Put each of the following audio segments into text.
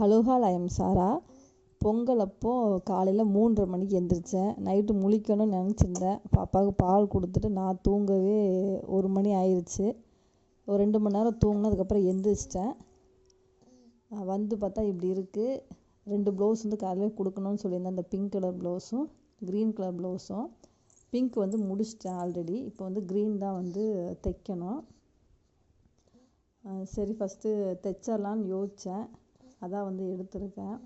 Hello all I am Sara. Pongal அப்போது காலையில் மூன்றரை மணிக்கு எந்திரிச்சேன். நைட்டு முழிக்கணும்னு நினச்சிருந்தேன். பாப்பாவுக்கு பால் கொடுத்துட்டு நான் தூங்கவே ஒரு மணி ஆயிடுச்சு ஒரு ரெண்டு மணி நேரம் தூங்கினதுக்கப்புறம் எந்திரிச்சிட்டேன். வந்து பார்த்தா இப்படி இருக்குது ரெண்டு ப்ளவுஸ் வந்து காலையில் கொடுக்கணும்னு சொல்லியிருந்தேன். அந்த பிங்க் கலர் ப்ளவுஸும் க்ரீன் கலர் ப்ளவுஸும் பிங்க் வந்து முடிச்சிட்டேன் ஆல்ரெடி இப்போ வந்து க்ரீன் தான் வந்து தைக்கணும். சரி ஃபஸ்ட்டு தைச்சிடலான்னு யோசித்தேன் அதான் வந்து எடுத்திருக்கேன்.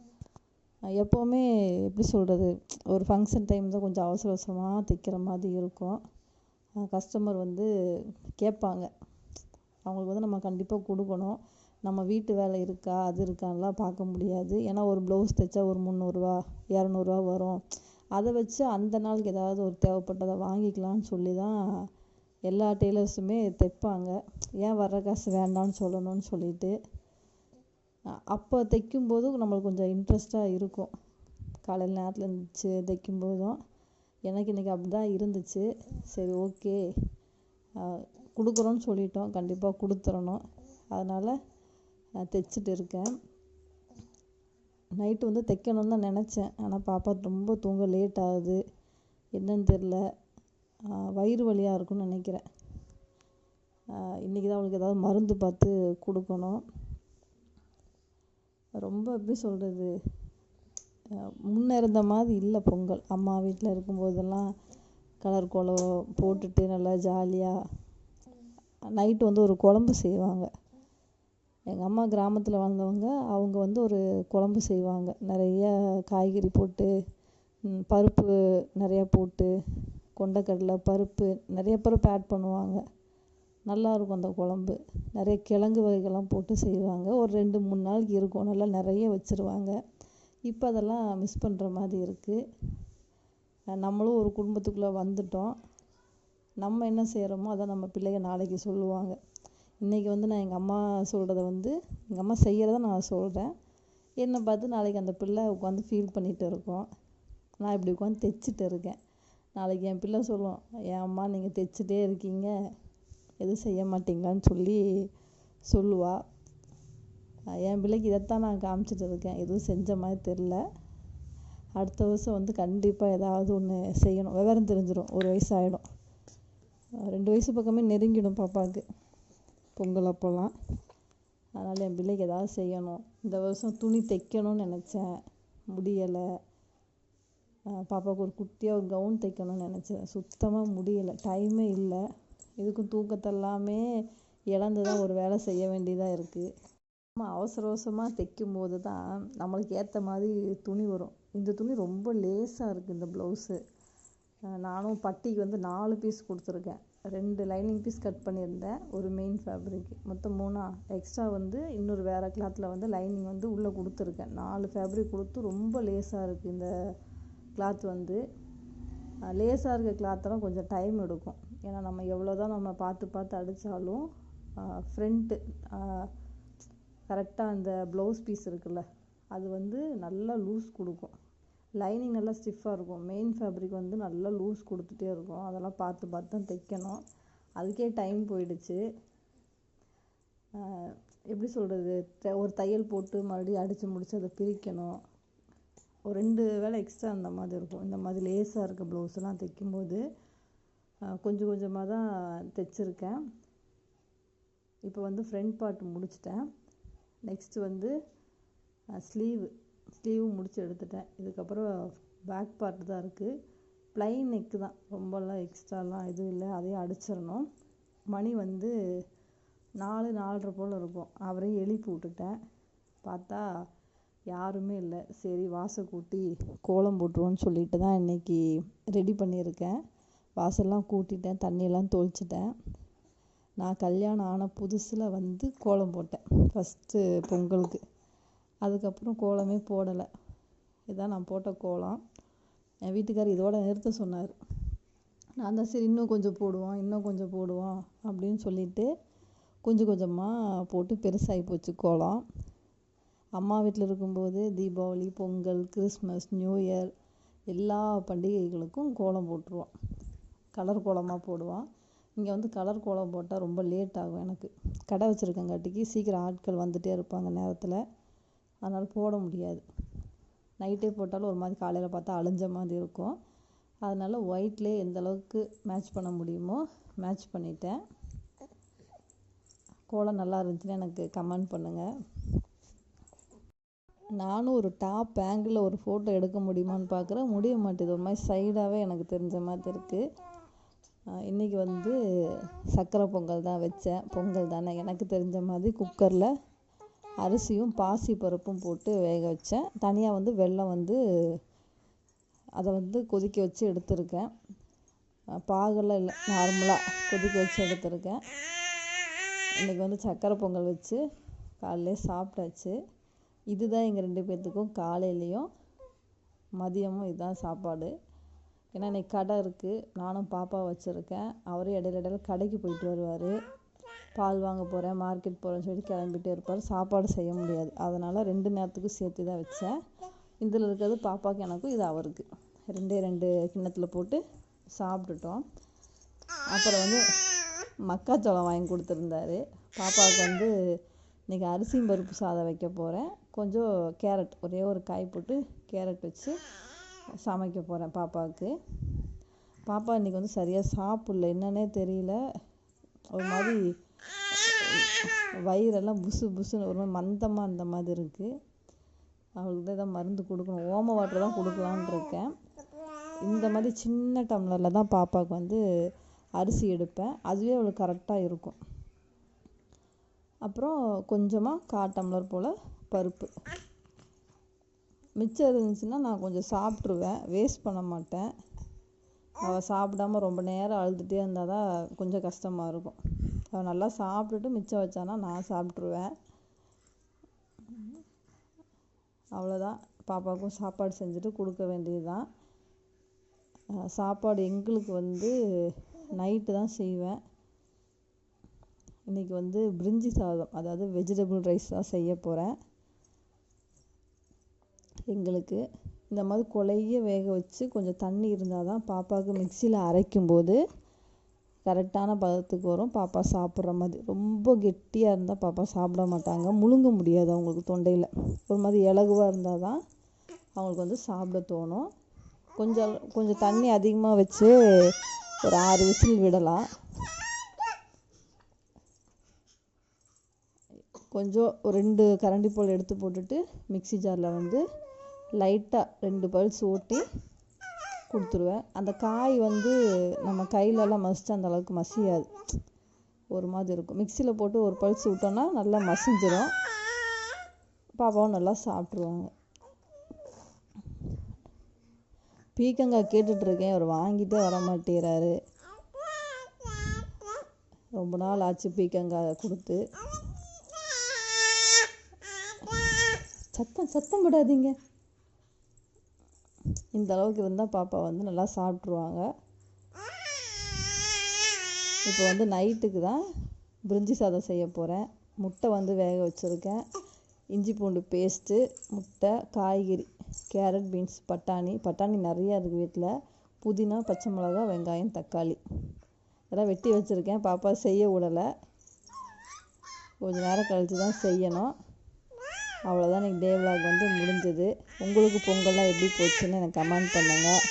எப்போவுமே எப்படி சொல்கிறது ஒரு ஃபங்க்ஷன் டைம் தான் கொஞ்சம் அவசர அவசரமாக தைக்கிற மாதிரி இருக்கும். கஸ்டமர் வந்து கேட்பாங்க. அவங்களுக்கு வந்து நம்ம கண்டிப்பாக கொடுக்கணும். நம்ம வீட்டு வேலை இருக்கா? அது இருக்கான்லாம் பார்க்க முடியாது. ஏன்னா ஒரு ப்ளவுஸ் தைச்சா ஒரு முந்நூறுரூவா இரநூறுவா வரும். அதை வச்சு அந்த நாளுக்கு ஏதாவது ஒரு தேவைப்பட்டதை வாங்கிக்கலாம்னு சொல்லி தான் எல்லா டெய்லர்ஸுமே தைப்பாங்க. ஏன் வர்ற காசு வேண்டாம்னு சொல்லணும்னு சொல்லிட்டு. அப்போ தைக்கும்போது நம்மளுக்கு கொஞ்சம் இன்ட்ரெஸ்ட்டாக இருக்கும். காலையில் நேரத்தில் எழுந்திரிச்சி தைக்கும்போதும் எனக்கு இன்றைக்கி அப்படி தான் இருந்துச்சு. சரி ஓகே கொடுக்குறோன்னு சொல்லிட்டோம். கண்டிப்பாக கொடுத்துறணும் அதனால் தைச்சிட்டு இருக்கேன். நைட்டு வந்து தைக்கணும்னு தான் நினச்சேன். ஆனால் பாப்பா ரொம்ப தூங்க லேட் ஆகுது. என்னன்னு தெரில வயிறு வலியாக இருக்கும்னு நினைக்கிறேன். இன்றைக்கி தான் அவளுக்கு ஏதாவது மருந்து பார்த்து கொடுக்கணும். ரொம்ப எப்படி சொல்கிறது முன்ன இருந்த மாதிரி இல்லை பொங்கல். அம்மா வீட்டில் இருக்கும்போதெல்லாம் கலர் கோலம் போட்டுட்டு நல்லா ஜாலியாக நைட்டு வந்து ஒரு குழம்பு செய்வாங்க. எங்கள் அம்மா கிராமத்தில் வாழ்ந்தவங்க அவங்க வந்து ஒரு குழம்பு செய்வாங்க. நிறைய காய்கறி போட்டு பருப்பு நிறையா போட்டு கொண்டக்கடலை பருப்பு நிறைய பருப்பு ஆட் பண்ணுவாங்க. நல்லாயிருக்கும் அந்த குழம்பு. நிறைய கிழங்கு வகைகள்லாம் போட்டு செய்வாங்க. ஒரு ரெண்டு மூணு நாளைக்கு இருக்கும். நல்லா நிறைய வச்சுருவாங்க. இப்போ அதெல்லாம் மிஸ் பண்ணுற மாதிரி இருக்குது நம்மளும் ஒரு குடும்பத்துக்குள்ளே வந்துட்டோம். நம்ம என்ன செய்கிறோமோ அதை நம்ம பிள்ளைங்க நாளைக்கு சொல்லுவாங்க. இன்றைக்கி வந்து நான் எங்கள் அம்மா சொல்கிறத வந்து எங்கள் அம்மா செய்கிறத நான் சொல்கிறேன் என்னை பார்த்து நாளைக்கு அந்த பிள்ளை உட்காந்து ஃபீல் பண்ணிகிட்டு இருக்கோம். நான் இப்படி உட்காந்து தைச்சிட்டு இருக்கேன். நாளைக்கு என் பிள்ளை சொல்லும் என் அம்மா நீங்கள் தைச்சிட்டே இருக்கீங்க. எதுவும் செய்ய மாட்டீங்களான்னு சொல்லி சொல்லுவாள் என் பிள்ளைக்கு இதைத்தான் நான் காமிச்சிட்டு இருக்கேன். எதுவும் செஞ்ச மாதிரி தெரில அடுத்த வருஷம் வந்து கண்டிப்பாக ஏதாவது ஒன்று செய்யணும். விவரம் தெரிஞ்சிடும் ஒரு வயசு ஆகிடும் ரெண்டு வயசு பக்கமே நெருங்கிடும் பாப்பாவுக்கு. பொங்கல் அப்போல்லாம் அதனால் என் பிள்ளைக்கு ஏதாவது செய்யணும். இந்த வருஷம் துணி தைக்கணும்னு நினச்சேன். முடியலை. பாப்பாவுக்கு ஒரு குட்டியாக ஒரு கவுன் தைக்கணும்னு நினச்சேன். சுத்தமாக முடியலை. டைமே இல்லை. இதுக்கும் தூக்கத்தெல்லாமே இழந்து தான் ஒரு வேலை செய்ய வேண்டியதாக இருக்குது நம்ம அவசர அவசரமாக தைக்கும்போது தான் நம்மளுக்கு ஏற்ற மாதிரி துணி வரும். இந்த துணி ரொம்ப லேசாக இருக்குது இந்த ப்ளவுஸு நானும் பட்டிக்கு வந்து நாலு பீஸ் கொடுத்துருக்கேன். ரெண்டு லைனிங் பீஸ் கட் பண்ணியிருந்தேன் ஒரு மெயின் ஃபேப்ரிக் மொத்தம் மூணா. எக்ஸ்ட்ரா வந்து இன்னொரு வேறு கிளாத்தில் வந்து லைனிங் வந்து உள்ளே கொடுத்துருக்கேன். நாலு ஃபேப்ரிக் கொடுத்து ரொம்ப லேசாக இருக்குது இந்த கிளாத் வந்து. லேசாக இருக்க கிளாத்தெல்லாம் கொஞ்சம் டைம் எடுக்கும். ஏன்னா நம்ம எவ்வளோ தான் நம்ம பார்த்து பார்த்து அடித்தாலும் ஃப்ரண்ட்டு கரெக்டாக அந்த ப்ளவுஸ் பீஸ் இருக்குல்ல அது வந்து நல்லா லூஸ் கொடுக்கும். லைனிங் நல்லா ஸ்டிஃபாக இருக்கும். மெயின் ஃபேப்ரிக் வந்து நல்லா லூஸ் கொடுத்துட்டே இருக்கும். அதெல்லாம் பார்த்து பார்த்து தான் தைக்கணும். அதுக்கே டைம் போயிடுச்சு. எப்படி சொல்கிறது ஒரு தையல் போட்டு மறுபடியும் அடித்து முடித்து அதை பிரிக்கணும். ஒரு ரெண்டு வேலை எக்ஸ்ட்ரா அந்த மாதிரி இருக்கும். இந்த மாதிரி லேஸாக இருக்க ப்ளவுஸ்லாம் தைக்கும்போது கொஞ்சம் கொஞ்சமாக தான் தைச்சிருக்கேன். இப்போ வந்து ஃப்ரண்ட் பார்ட் முடிச்சிட்டேன். நெக்ஸ்ட்டு வந்து ஸ்லீவ் ஸ்லீவ் முடிச்சு எடுத்துட்டேன். இதுக்கப்புறம் பேக் பார்ட் தான் இருக்குது ப்ளைன் நெக்கு தான். ரொம்பலாம் எக்ஸ்ட்ராலாம் எதுவும் இல்லை. அதையும் அடிச்சிடணும். மணி வந்து நாலு நாலரை போல் இருக்கும். அவரையும் எழுப்பி விட்டுட்டேன். பார்த்தா யாருமே இல்லை. சரி வாசை கூட்டி கோலம் போட்டுருவோன்னு சொல்லிட்டு தான் இன்றைக்கி ரெடி பண்ணியிருக்கேன். வாசல்லாம் கூட்டிட்டேன் தண்ணியெல்லாம் தொளிச்சிட்டேன். நான் கல்யாணம் ஆன புதுசில் வந்து கோலம் போட்டேன் ஃபஸ்ட்டு பொங்கலுக்கு. அதுக்கப்புறம் கோலமே போடலை. இதான் நான் போட்ட கோலம். என் வீட்டுக்கார் இதோட நிறுத்த சொன்னார். நான் தான் சரி இன்னும் கொஞ்சம் போடுவோம் இன்னும் கொஞ்சம் போடுவோம் அப்படின்னு சொல்லிட்டு கொஞ்சம் கொஞ்சமாக போட்டு பெருசாகி போச்சு கோலம். அம்மா வீட்டில் இருக்கும்போது Deepavali Pongal Christmas new year எல்லா பண்டிகைகளுக்கும் கோலம் போட்டுருவோம். கலர் கோலமாக போடுவோம் இங்கே வந்து கலர் கோலம் போட்டால் ரொம்ப லேட் ஆகும் எனக்கு. கடை வச்சுருக்கங்காட்டிக்கு சீக்கிரம் ஆட்கள் வந்துகிட்டே இருப்பாங்க நேரத்தில். அதனால் போட முடியாது. நைட்டே போட்டாலும் ஒரு மாதிரி காலையில் பார்த்தா அழிஞ்ச மாதிரி இருக்கும். அதனால் ஒயிட்லேயே எந்த அளவுக்கு மேட்ச் பண்ண முடியுமோ மேட்ச் பண்ணிட்டேன். கோலம் நல்லா இருந்துச்சுன்னா எனக்கு கமெண்ட் பண்ணுங்கள் நானும் ஒரு டாப் ஆங்கிளில் ஒரு ஃபோட்டோ எடுக்க முடியுமான்னு பார்க்குறேன். முடிய மாட்டேது. ஒரு மாதிரி சைடாகவே எனக்கு தெரிஞ்ச மாதிரி இருக்குது இன்றைக்கி வந்து சக்கரை பொங்கல் தான் வச்சேன். பொங்கல் தானே? எனக்கு தெரிஞ்ச மாதிரி குக்கரில் அரிசியும் பாசி பருப்பும் போட்டு வேக வச்சேன். தனியாக வந்து வெல்லம் வந்து அதை வந்து கொதிக்க வச்சு எடுத்திருக்கேன். பாகெல்லாம் இல்லை நார்மலாக கொதிக்க வச்சு எடுத்திருக்கேன். இன்றைக்கி வந்து சக்கரை பொங்கல் வச்சு காலையிலே சாப்பிட்டாச்சு. இதுதான் எங்கள் ரெண்டு பேர்த்துக்கும் காலையிலையும் மதியமும் இதுதான் சாப்பாடு. ஏன்னா இன்றைக்கி கடை இருக்குது நானும் பாப்பா வச்சுருக்கேன். அவரும் இடையில இடையில கடைக்கு போயிட்டு வருவார். பால் வாங்க போகிறேன் மார்க்கெட் போகிறேன்னு சொல்லி கிளம்பிட்டே இருப்பார். சாப்பாடு செய்ய முடியாது. அதனால் ரெண்டு நேரத்துக்கும் சேர்த்து தான் வச்சேன். இதில் இருக்கிறது பாப்பாவுக்கு எனக்கும் இது அவருக்கு. ரெண்டே ரெண்டு கிண்ணத்தில் போட்டு சாப்பிட்டுட்டோம். அப்புறம் வந்து மக்காச்சோளம் வாங்கி கொடுத்துருந்தாரு. பாப்பாவுக்கு வந்து இன்றைக்கி அரிசியும் பருப்பு சாதம் வைக்க போகிறேன் கொஞ்சம் கேரட் ஒரே ஒரு காய் போட்டு கேரட் வச்சு சமைக்க போகிறேன் பாப்பாவுக்கு. பாப்பா இன்றைக்கி வந்து சரியாக சாப்பிடல. என்னன்னே தெரியல. ஒரு மாதிரி வயிறெல்லாம் புசு புசுன்னு ஒரு மாதிரி மந்தமாக அந்த மாதிரி இருக்குது அவளுக்கு தான் எதாவது மருந்து கொடுக்கணும். ஓம வாட்டர் தான் கொடுக்கலான்னு இருக்கேன். இந்த மாதிரி சின்ன டம்ளரில் தான் பாப்பாவுக்கு வந்து அரிசி எடுப்பேன். அதுவே அவளுக்கு கரெக்டாக இருக்கும். அப்புறம் கொஞ்சமாக கா டம்ளர் போல் பருப்பு. மிச்சம் இருந்துச்சுன்னா நான் கொஞ்சம் சாப்பிட்ருவேன். வேஸ்ட் பண்ண மாட்டேன். அவள் சாப்பிடாம ரொம்ப நேரம் அழுதுகிட்டே இருந்தால் தான் கொஞ்சம் கஷ்டமாக இருக்கும். அவள் நல்லா சாப்பிட்டுட்டு மிச்சம் வச்சானா நான் சாப்பிட்ருவேன். அவ்வளோதான் பாப்பாவுக்கும் சாப்பாடு செஞ்சுட்டு கொடுக்க வேண்டியது தான் சாப்பாடு எங்களுக்கு வந்து நைட்டு தான் செய்வேன். இன்றைக்கி வந்து பிரிஞ்சி சாதம் அதாவது வெஜிடபிள் ரைஸ் தான் செய்ய போகிறேன் எங்களுக்கு இந்த மாதிரி கொலைய வேக வச்சு கொஞ்சம் தண்ணி இருந்தால் தான் பாப்பாவுக்கு மிக்சியில் அரைக்கும்போது கரெக்டான பதத்துக்கு வரும். பாப்பா சாப்பிட்ற மாதிரி ரொம்ப கெட்டியாக இருந்தால் பாப்பா சாப்பிட மாட்டாங்க. முழுங்க முடியாது அவங்களுக்கு தொண்டையில். ஒரு மாதிரி இலகுவாக இருந்தால் தான் அவங்களுக்கு வந்து சாப்பிட தோணும். கொஞ்சம் கொஞ்சம் தண்ணி அதிகமாக வச்சு ஒரு ஆறு விசில் விடலாம். கொஞ்சம் ஒரு ரெண்டு கரண்டி போல் எடுத்து போட்டுட்டு மிக்ஸி ஜாரில் வந்து லைட்டாக ரெண்டு பல்ஸ் ஓட்டி கொடுத்துருவேன். அந்த காய் வந்து நம்ம கையிலலாம் மசிச்சு அந்த அளவுக்கு மசியாது. ஒரு மாதிரி இருக்கும். மிக்சியில் போட்டு ஒரு பல்ஸ் விட்டோன்னா நல்லா மசிஞ்சிடும் பாப்பாவும் நல்லா சாப்பிட்ருவாங்க. பீக்கங்காய் கேட்டுட்ருக்கேன். அவர் வாங்கிட்டே வர மாட்டேறாரு. ரொம்ப நாள் ஆச்சு பீக்கங்காய் கொடுத்து. சத்தம் சத்தம் விடாதீங்க இந்த அளவுக்கு இருந்தால் பாப்பா வந்து நல்லா சாப்பிட்ருவாங்க இப்போ வந்து நைட்டுக்கு தான் பிரிஞ்சி சாதம் செய்ய போகிறேன் முட்டை வந்து வேக வச்சுருக்கேன். இஞ்சி பூண்டு பேஸ்ட்டு முட்டை காய்கறி கேரட் பீன்ஸ் பட்டாணி. பட்டாணி நிறையா இருக்குது வீட்டில் புதினா பச்சை மிளகா வெங்காயம் தக்காளி. இதெல்லாம் வெட்டி வச்சுருக்கேன். பாப்பா செய்ய விடலை. கொஞ்ச நேரம் கழித்து தான் செய்யணும். அவ்வளோதான் இன்றைக்கி டே விலாக் வந்து முடிஞ்சது. உங்களுக்கு பொங்கல்லாம் எப்படி போச்சுன்னு எனக்கு கமெண்ட் பண்ணுங்கள்